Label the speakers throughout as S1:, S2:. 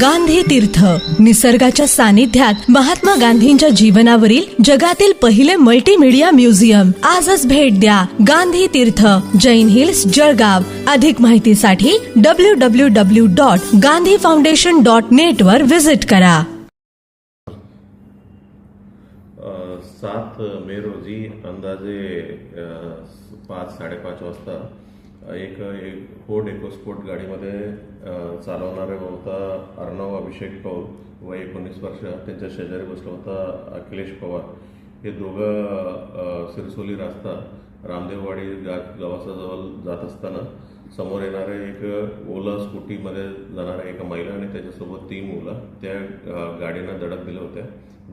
S1: गांधी तीर्थ. निसर्गाच्या सानिध्यात महात्मा गांधींच्या जीवनावरील जगातील पहिले मल्टीमीडिया म्युझियम आजच भेट द्या गांधी तीर्थ जैन हिल्स जळगाव. अधिक माहितीसाठी W W W dot Gandhi foundation dot net वर व्हिजिट करा.
S2: सात मे रोजी अंदाजे पाच साडेपाच वाजता एक एक फोर्ड एकोस्पोर्ट गाडीमध्ये चालवणारे होता अर्णव अभिषेक कौल व एकोणीस वर्ष त्यांच्या शेजारी बसला होता अखिलेश पवार. हे दोघं सिरसोली रस्ता रामदेववाडी गा गावासाजवळ जात असताना समोर येणारे एक ओला स्कूटीमध्ये जाणाऱ्या एका महिला आणि त्याच्यासोबत तीन मुलं त्या गाडीनं धडक दिल्या होत्या.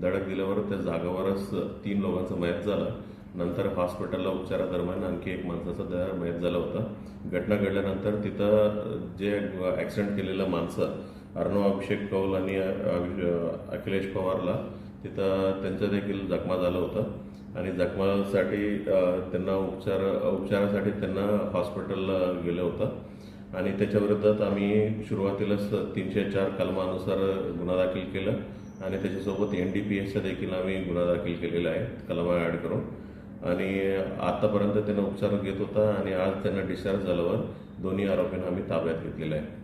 S2: धडक दिल्यावर त्या जागावरच तीन लोकांचा मयत झाला. नंतर हॉस्पिटलला उपचारादरम्यान आणखी एक माणसाचा दया मयत झाला होता. घटना घडल्यानंतर तिथं जे ॲक्सिडेंट केलेलं माणसं अर्णव अभिषेक कौल आणि अखिलेश पवारला तिथं त्यांचं देखील जखमा झालं होतं. आणि जखमासाठी त्यांना उपचार उपचारासाठी त्यांना हॉस्पिटलला गेलं होतं. आणि त्याच्याविरोधात आम्ही सुरुवातीलाच तीनशे चार कलमानुसार गुन्हा दाखल केला. आणि त्याच्यासोबत एन डी पी एसचा देखील आम्ही गुन्हा दाखल केलेला आहे. कलमा ॲड करून. आणि आतापर्यंत त्यांना उपचार घेत होता आणि आज त्यांना डिस्चार्ज झाल्यावर दोन्ही आरोपींना आम्ही ताब्यात घेतलेलं आहे.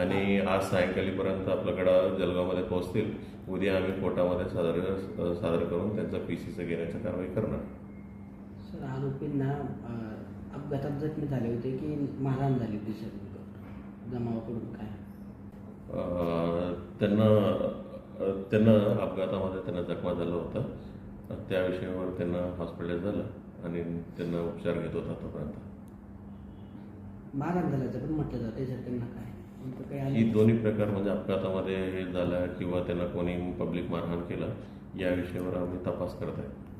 S2: आणि आज सायंकाळीपर्यंत आपल्याकडं जळगावमध्ये पोहोचतील. उद्या आम्ही कोर्टामध्ये सादर सादर करून त्यांचा पी सीचं घेण्याची कारवाई करणार.
S3: सर आरोपींना अपघातात जखमी झाले होते की मारहाण झाली होती सर? जमावाकडून काय?
S2: अं, त्यांना त्यांना अपघातामध्ये त्यांना जखमा झाला होता. त्या विषयावर त्यांना हॉस्पिटल झालं आणि त्यांना उपचार घेत होता तोपर्यंत.
S3: मारहाण झाल्याचं पण म्हटलं जाते सर त्यांना काय?
S2: ही दोन्ही प्रकार म्हणजे अपघातामध्ये हे झाला किंवा त्यांना कोणी पब्लिक मारहाण केलं या विषयावर आम्ही तपास करत आहे.